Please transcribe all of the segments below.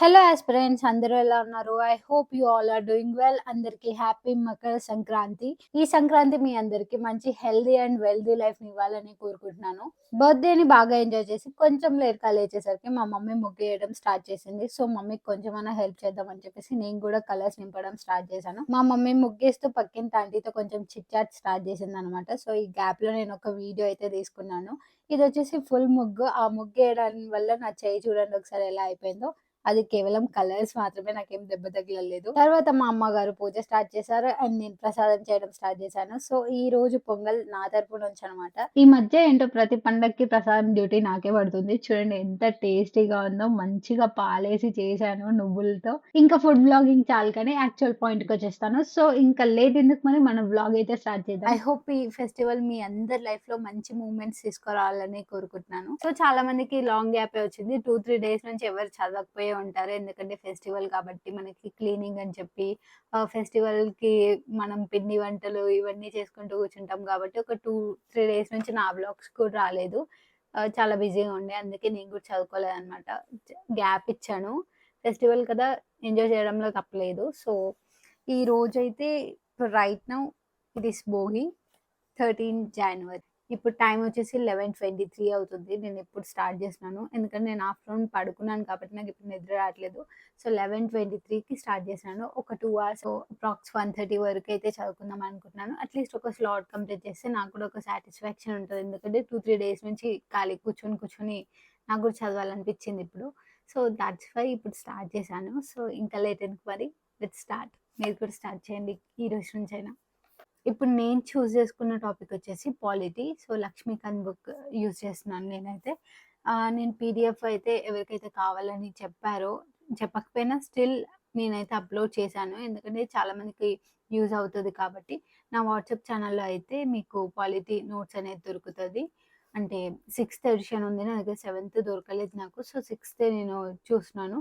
Hello aspirants అందరూ ఎలా ఉన్నారు? I hope you all are doing well అందరికి హ్యాపీ మకర సంక్రాంతి. ఈ సంక్రాంతి మీ అందరికి మంచి హెల్దీ అండ్ వెల్దీ లైఫ్ ఇవ్వాలని కోరుకుంటున్నాను. బర్త్డేని బాగా ఎంజాయ్ చేసి కొంచెం లేట్ లేచేసరికి మా మమ్మీ ముగ్గు వేయడం స్టార్ట్ చేసింది. సో మమ్మీకి కొంచెమైనా హెల్ప్ చేద్దామని చెప్పేసి నేను కూడా కలర్స్ నింపడం స్టార్ట్ చేశాను. మా మమ్మీ ముగ్గేస్తూ పక్కిన టాంటీతో కొంచెం చిట్ చాట్ స్టార్ట్ చేసింది అనమాట సో ఈ గ్యాప్లో నేను ఒక వీడియో అయితే తీసుకున్నాను. ఇది వచ్చేసి ఫుల్ ముగ్గు. ఆ ముగ్గు వేయడం వల్ల నా చేయి చూడండి ఒకసారి ఎలా అయిపోయిందో. అది కేవలం కలర్స్ మాత్రమే నాకేం దెబ్బ తగలలేదు. తర్వాత మా అమ్మగారు పూజ స్టార్ట్ చేశారు అండ్ నేను ప్రసాదం చేయడం స్టార్ట్ చేశాను. సో ఈ రోజు పొంగల్ నా తరపు నుంచి అనమాట ఈ మధ్య ఏంటో ప్రతి పండక్కి ప్రసాదం డ్యూటీ నాకే పడుతుంది. చూడండి ఎంత టేస్టీగా ఉందో మంచిగా పాలేసి చేశాను నువ్వులతో. ఇంకా ఫుడ్ బ్లాగింగ్ చాలు కానీ యాక్చువల్ పాయింట్కి వచ్చేస్తాను. సో ఇంకా లేట్ ఎందుకు మరి? మనం బ్లాగ్ అయితే స్టార్ట్ చేద్దాం. ఐ హోప్ ఈ ఫెస్టివల్ మీ అందరి లైఫ్లో మంచి మూమెంట్స్ తీసుకురావాలని కోరుకుంటున్నాను. సో చాలా మందికి లాంగ్ గ్యాప్ వచ్చింది. టూ త్రీ డేస్ నుంచి ఎవరు చదవకపోయే ఉంటారు. ఎందుకంటే ఫెస్టివల్ కాబట్టి మనకి క్లీనింగ్ అని చెప్పి ఫెస్టివల్కి మనం పిండి వంటలు ఇవన్నీ చేసుకుంటూ కూర్చుంటాం కాబట్టి ఒక టూ త్రీ డేస్ నుంచి నా బ్లాగ్స్ కూడా రాలేదు. చాలా బిజీగా ఉండే. అందుకే నేను కూడా చదువుకోలేదు అనమాట గ్యాప్ ఇచ్చాను. ఫెస్టివల్ కదా ఎంజాయ్ చేయడంలో తప్పలేదు సో ఈ రోజైతే right now it is Bhogi thirteen జనవరి ఇప్పుడు టైం వచ్చేసి లెవెన్ ట్వంటీ త్రీ అవుతుంది. నేను ఇప్పుడు స్టార్ట్ చేసినాను ఎందుకంటే నేను ఆఫ్టర్నూన్ పడుకున్నాను కాబట్టి నాకు ఇప్పుడు నిద్ర రావట్లేదు. సో లెవెన్ ట్వంటీ త్రీకి స్టార్ట్ చేసినాను ఒక two hours approx one thirty వరకు అయితే చదువుకుందాం అనుకుంటున్నాను. అట్లీస్ట్ ఒక స్లాట్ కంప్లీట్ చేస్తే నాకు కూడా ఒక సాటిస్ఫాక్షన్ ఉంటుంది. ఎందుకంటే టూ త్రీ డేస్ నుంచి ఖాళీ కూర్చొని కూర్చొని నాకు కూడా చదవాలనిపించింది ఇప్పుడు. సో దాట్స్ వై ఇప్పుడు స్టార్ట్ చేశాను. సో ఇంకా లేట్ ఎందుకు మరి? With start. మీరు కూడా స్టార్ట్ చేయండి. ఈ రోజు నుంచి అయినా ఇప్పుడు నేను చూస్ చేసుకున్న టాపిక్ వచ్చేసి polity. So Laxmikanth book use చేస్తున్నాను నేనైతే. నేను పీడిఎఫ్ అయితే ఎవరికైతే కావాలని చెప్పారో చెప్పకపోయినా స్టిల్ నేనైతే అప్లోడ్ చేశాను. ఎందుకంటే చాలామందికి యూజ్ అవుతుంది కాబట్టి నా వాట్సాప్ ఛానల్లో అయితే మీకు పాలిటీ నోట్స్ అనేది దొరుకుతుంది. అంటే సిక్స్త్ ఎడిషన్ ఉంది నా దగ్గర సెవెంత్ దొరకలేదు నాకు. సో సిక్స్త్ నేను చూస్తున్నాను.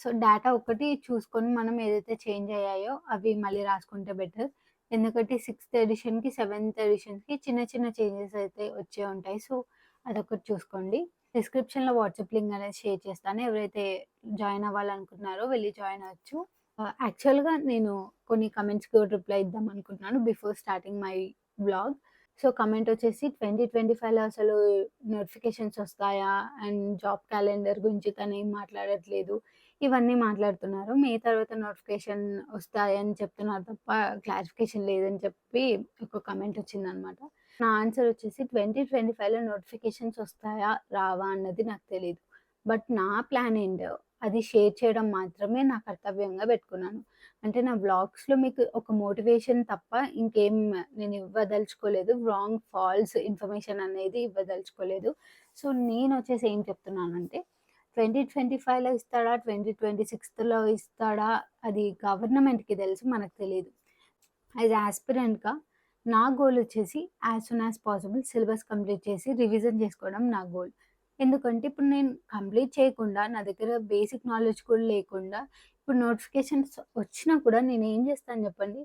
సో డేటా ఒకటి చూసుకొని మనం ఏదైతే చేంజ్ అయ్యాయో అవి మళ్ళీ రాసుకుంటే బెటర్. ఎందుకంటే సిక్స్త్ ఎడిషన్‌కి, సెవెంత్ ఎడిషన్‌కి చిన్న చిన్న చేంజెస్ అయితే వచ్చే ఉంటాయి. సో, అదొకటి చూసుకోండి. డిస్క్రిప్షన్‌లో వాట్సాప్ లింక్ అనేది షేర్ చేస్తాను. ఎవరైతే జాయిన్ అవ్వాలనుకుంటున్నారో వెళ్ళి జాయిన్ అవ్వచ్చు. యాక్చువల్‌గా నేను కొన్ని కమెంట్స్‌కి కూడా రిప్లై ఇద్దాం అనుకుంటున్నాను before starting my blog. So, comment వచ్చేసి ట్వంటీ ట్వంటీ ఫైవ్లో అసలు నోటిఫికేషన్స్ వస్తాయా? అండ్ జాబ్ క్యాలెండర్ గురించి తనేం మాట్లాడట్లేదు. ఇవన్నీ మాట్లాడుతున్నారు. మే తర్వాత నోటిఫికేషన్ వస్తాయని చెప్తున్నారు తప్ప క్లారిఫికేషన్ లేదని చెప్పి ఒక కమెంట్ వచ్చిందనమాట. నా ఆన్సర్ వచ్చేసి ట్వంటీ ట్వంటీ ఫైవ్లో నోటిఫికేషన్స్ వస్తాయా? రావా? అన్నది నాకు తెలియదు బట్ నా ప్లాన్ ఏంటో అది షేర్ చేయడం మాత్రమే నా కర్తవ్యంగా పెట్టుకున్నాను. అంటే నా వ్లాగ్స్‌లో మీకు ఒక మోటివేషన్ తప్ప ఇంకేం నేను ఇవ్వదలుచుకోలేదు. రాంగ్, ఫాల్స్ ఇన్ఫర్మేషన్ అనేది ఇవ్వదలుచుకోలేదు. సో, నేను వచ్చేసి ఏం చెప్తున్నానంటే ట్వంటీ ట్వంటీ ఫైవ్లో ఇస్తాడా? ట్వంటీ ట్వంటీ సిక్స్త్లో ఇస్తాడా? అది గవర్నమెంట్కి తెలుసు మనకు తెలియదు యాజ్ ఆస్పిరెంట్గా నా గోల్ వచ్చేసి as soon as possible syllabus complete చేసి రివిజన్ చేసుకోవడం నా గోల్. ఎందుకంటే ఇప్పుడు నేను కంప్లీట్ చేయకుండా నా దగ్గర బేసిక్ నాలెడ్జ్ కూడా లేకుండా ఇప్పుడు నోటిఫికేషన్స్ వచ్చినా కూడా నేను ఏం చేస్తాను చెప్పండి?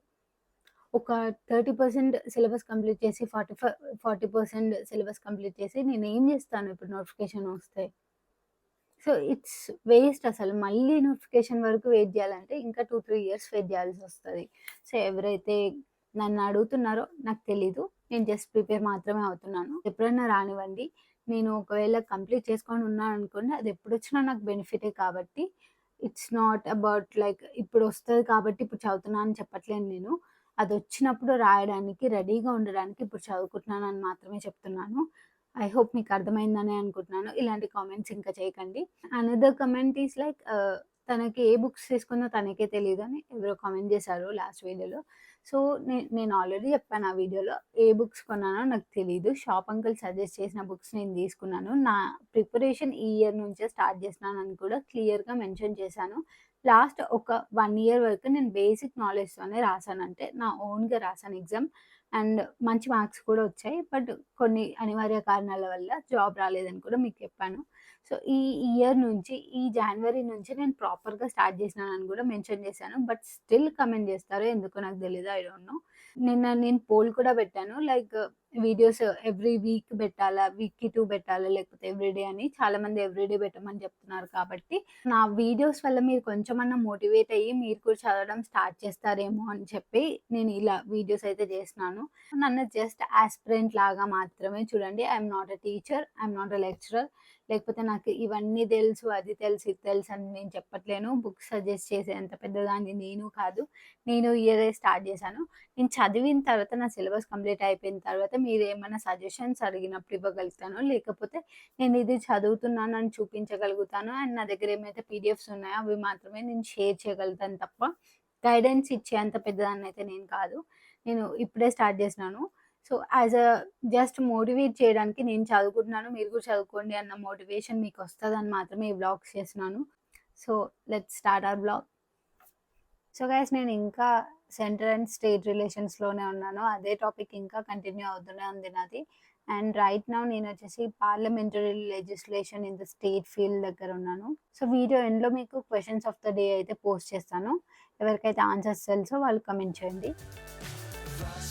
ఒక థర్టీ పర్సెంట్ సిలబస్ కంప్లీట్ చేసి forty five forty percent syllabus complete చేసి నేను ఏం చేస్తాను? ఇప్పుడు నోటిఫికేషన్ వస్తే సో ఇట్స్ వేస్ట్ అసలు మళ్ళీ నోటిఫికేషన్ వరకు వెయిట్ చేయాలంటే ఇంకా టూ త్రీ ఇయర్స్ వెయిట్ చేయాల్సి వస్తుంది. సో ఎవరైతే నన్ను అడుగుతున్నారో నాకు తెలీదు. నేను జస్ట్ ప్రిపేర్ మాత్రమే అవుతున్నాను. ఎప్పుడైనా రానివ్వండి. నేను ఒకవేళ కంప్లీట్ చేసుకొని ఉన్నాను అనుకోండి అది ఎప్పుడు వచ్చినా నాకు బెనిఫిటే కాబట్టి ఇట్స్ నాట్ అబౌట్ లైక్ ఇప్పుడు వస్తుంది కాబట్టి ఇప్పుడు చదువుతున్నాను అని చెప్పట్లేను నేను. అది వచ్చినప్పుడు రాయడానికి రెడీగా ఉండడానికి ఇప్పుడు చదువుకుంటున్నాను అని మాత్రమే చెప్తున్నాను. ఐ హోప్ మీకు అర్థమైందని అనుకుంటున్నాను. ఇలాంటి కామెంట్స్ ఇంకా చేయకండి. అనదర్ కమెంట్ ఈస్ లైక్ తనకి ఏ బుక్స్ తీసుకుందో తనకే తెలియదు అని ఎవరో కామెంట్ చేశారు లాస్ట్ వీడియోలో సో నేను ఆల్రెడీ చెప్పాను ఆ వీడియోలో ఏ బుక్స్ కొన్నానో నాకు తెలియదు షాప్ అంకుల్ సజెస్ట్ చేసిన బుక్స్ నేను తీసుకున్నాను. నా ప్రిపరేషన్ ఈ ఇయర్ నుంచే స్టార్ట్ చేసినానని అని కూడా క్లియర్గా మెన్షన్ చేశాను. లాస్ట్ ఒక వన్ ఇయర్ వరకు నేను బేసిక్ నాలెడ్జ్తోనే రాశాను అంటే నా ఓన్గా రాశాను ఎగ్జామ్. అండ్ మంచి మార్క్స్ కూడా వచ్చాయి. బట్ కొన్ని అనివార్య కారణాల వల్ల జాబ్ రాలేదని కూడా మీకు చెప్పాను. సో ఈ ఇయర్ నుంచి ఈ జనవరి నుంచి నేను ప్రాపర్గా స్టార్ట్ చేసినానని కూడా మెన్షన్ చేశాను. బట్ స్టిల్ కమెంట్ చేస్తారు ఎందుకో నాకు తెలియదు ఐ డోంట్ నో. నిన్న నేను పోల్ కూడా పెట్టాను. లైక్ వీడియోస్ ఎవ్రీ వీక్ పెట్టాలా? వీక్‌కి టూ పెట్టాలా? లేకపోతే ఎవ్రీడే అని చాలామంది ఎవ్రీడే పెట్టమని చెప్తున్నారు కాబట్టి, నా వీడియోస్ వల్ల మీరు కొంచెమన్నా మోటివేట్ అయ్యి మీరు కూడా చదవడం స్టార్ట్ చేస్తారేమో అని చెప్పి నేను ఇలా వీడియోస్ అయితే చేస్తున్నాను. నన్ను జస్ట్ ఆస్పిరెంట్ లాగా మాత్రమే చూడండి. I'm not a teacher. I'm not a lecturer. లేకపోతే నాకు ఇవన్నీ తెలుసు, అది తెలుసు, ఇది తెలుసు అని నేను చెప్పట్లేను. బుక్స్ సజెస్ట్ చేసే అంత పెద్దదాన్ని నేను కాదు. నేను ఇయరే స్టార్ట్ చేశాను. నేను చదివిన తర్వాత నా సిలబస్ కంప్లీట్ అయిపోయిన తర్వాత మీరు ఏమైనా సజెషన్స్ అడిగినప్పుడు ఇవ్వగలుగుతాను. లేకపోతే నేను ఇది చదువుతున్నాను అని చూపించగలుగుతాను. అండ్ నా దగ్గర ఏమైతే పీడిఎఫ్స్ ఉన్నాయో అవి మాత్రమే నేను షేర్ చేయగలుగుతాను తప్ప, గైడెన్స్ ఇచ్చే అంత పెద్దదాన్ని అయితే నేను కాదు. నేను ఇప్పుడే స్టార్ట్ చేసినాను. So, as a just motivate చేయడానికి నేను చదువుకుంటున్నాను. మీరు కూడా చదువుకోండి అన్న మోటివేషన్ మీకు వస్తుందని మాత్రమే ఈ బ్లాగ్స్ చేస్తున్నాను. So, let's start our blog so, guys నేను ఇంకా సెంటర్ అండ్ స్టేట్ రిలేషన్స్‌లోనే ఉన్నాను. అదే టాపిక్ ఇంకా కంటిన్యూ అవుతూనే ఉంది నాది. And right now నేనొచ్చేసి parliamentary legislation in the state field దగ్గర ఉన్నాను. సో, వీడియో ఎండ్‌లో మీకు క్వశ్చన్స్ ఆఫ్ ద డే అయితే పోస్ట్ చేస్తాను. ఎవరికైతే ఆన్సర్స్ తెలుసో వాళ్ళు కమెంట్ చేయండి.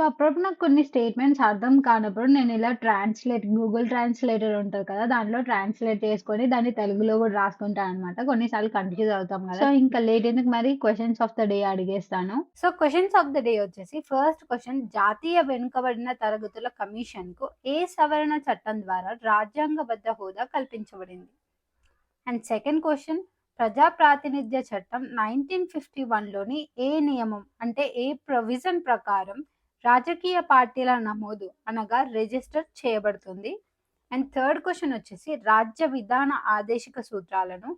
So, అప్పుడప్పుడు నాకు కొన్ని స్టేట్మెంట్స్ అర్థం కానప్పుడు నేను ఇలా ట్రాన్స్‌లేట్ గూగుల్ ట్రాన్స్‌లేటర్ ఉంటది కదా! దాంట్లో ట్రాన్స్‌లేట్ చేసుకొని దాన్ని తెలుగులో కూడా రాసుకుంటాననమాట. కొన్నిసార్లు కన్‌ఫ్యూజ్ అవుతాం కదా! సో, ఇంకా లేట్ ఎందుకు మరి questions of the day అడిగేస్తాను. So, questions of the day వచ్చేసి ఫస్ట్ క్వెషన్ జాతీయ వెనుకబడిన తరగతుల కమిషన్‌కు ఏ సవరణ చట్టం ద్వారా రాజ్యాంగబద్ధ హోదా కల్పించబడింది? అండ్ సెకండ్ క్వెషన్ ప్రజా ప్రాతినిధ్య చట్టం 1951లోని ఏ నియమం అంటే ఏ ప్రొవిజన్ ప్రకారం రాజకీయ పార్టీల నమోదు అనగా రిజిస్టర్ చేయబడుతుంది? అండ్ థర్డ్ క్వశ్చన్ వచ్చేసి రాజ్య విధాన ఆదేశిక సూత్రాలను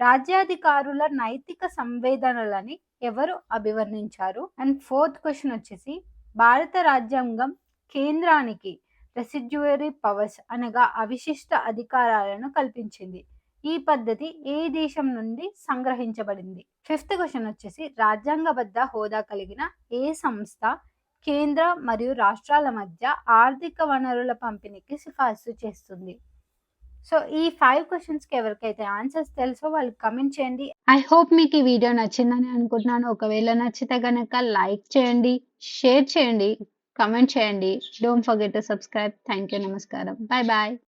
రాజ్యాధికారుల నైతిక సంవేదనలని ఎవరు అభివర్ణించారు? అండ్ ఫోర్త్ క్వశ్చన్ వచ్చేసి భారత రాజ్యాంగం కేంద్రానికి రెసిడ్యుయరీ పవర్స్ అనగా అవిశిష్ట అధికారాలను కల్పించింది. ఈ పద్ధతి ఏ దేశం నుండి సంగ్రహించబడింది? ఫిఫ్త్ క్వశ్చన్ వచ్చేసి రాజ్యాంగబద్ధ హోదా కలిగిన ఏ సంస్థ కేంద్ర మరియు రాష్ట్రాల మధ్య ఆర్థిక వనరుల పంపిణీకి సిఫార్సు చేస్తుంది? సో, ఈ ఫైవ్ క్వశ్చన్స్కి ఎవరికైతే ఆన్సర్స్ తెలుసో వాళ్ళు కమెంట్ చేయండి. ఐ హోప్ మీకు ఈ వీడియో నచ్చిందని అనుకుంటున్నాను. ఒకవేళ నచ్చితే కనుక లైక్ చేయండి, షేర్ చేయండి, కమెంట్ చేయండి. Don't forget to subscribe. Thank you. నమస్కారం. Bye bye